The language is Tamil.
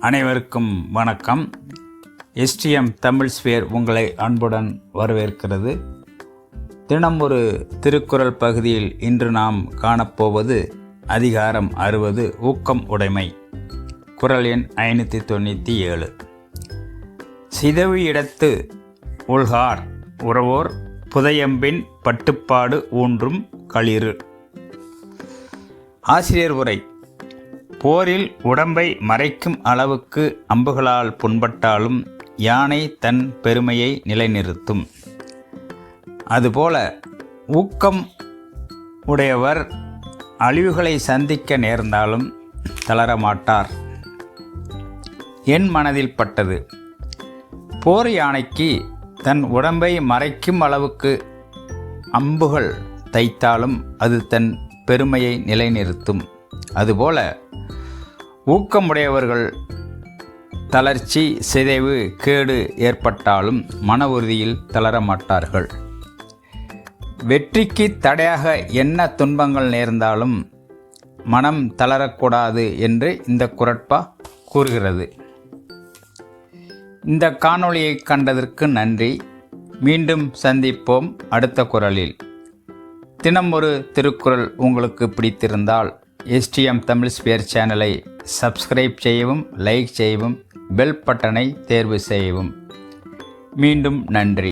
அனைவருக்கும் வணக்கம். எஸ்டிஎம் தமிழ் ஸ்பியர் உங்களை அன்புடன் வரவேற்கிறது. தினம் ஒரு திருக்குறள் பகுதியில் இன்று நாம் காணப்போவது அதிகாரம் அறுபது ஊக்கம் உடைமை. குரல் எண் ஐநூற்றி தொண்ணூற்றி ஏழு. சிதவு இடத்து உள்கார் உறவோர் புதையம்பின் பட்டுப்பாடு ஊன்றும் களிறு. ஆசிரியர் உரை. போரில் உடம்பை மறைக்கும் அளவுக்கு அம்புகளால் புண்பட்டாலும் யானை தன் பெருமையை நிலைநிறுத்தும். அதுபோல ஊக்கம் உடையவர் அழிவுகளை சந்திக்க நேர்ந்தாலும் தளரமாட்டார். என் மனதில் பட்டது. போர் யானைக்கு தன் உடம்பை மறைக்கும் அளவுக்கு அம்புகள் தைத்தாலும் அது தன் பெருமையை நிலைநிறுத்தும். அதுபோல ஊக்கமுடையவர்கள் தளர்ச்சி சிதைவு கேடு ஏற்பட்டாலும் மன உறுதியில் தளரமாட்டார்கள் வெற்றிக்கு தடையாக என்ன துன்பங்கள் நேர்ந்தாலும் மனம் தளரக்கூடாது என்று இந்த குரட்பா கூறுகிறது. இந்த காணொளியை கண்டதற்கு நன்றி. மீண்டும் சந்திப்போம் அடுத்த குரலில். தினம் ஒரு திருக்குறள் உங்களுக்கு பிடித்திருந்தால் எஸ்டிஎம் தமிழ் ஸ்பேர் சேனலை சப்ஸ்கிரைப் செய்யவும் லைக் செய்யவும் பெல் பட்டனை தேர்வு செய்யவும். மீண்டும் நன்றி.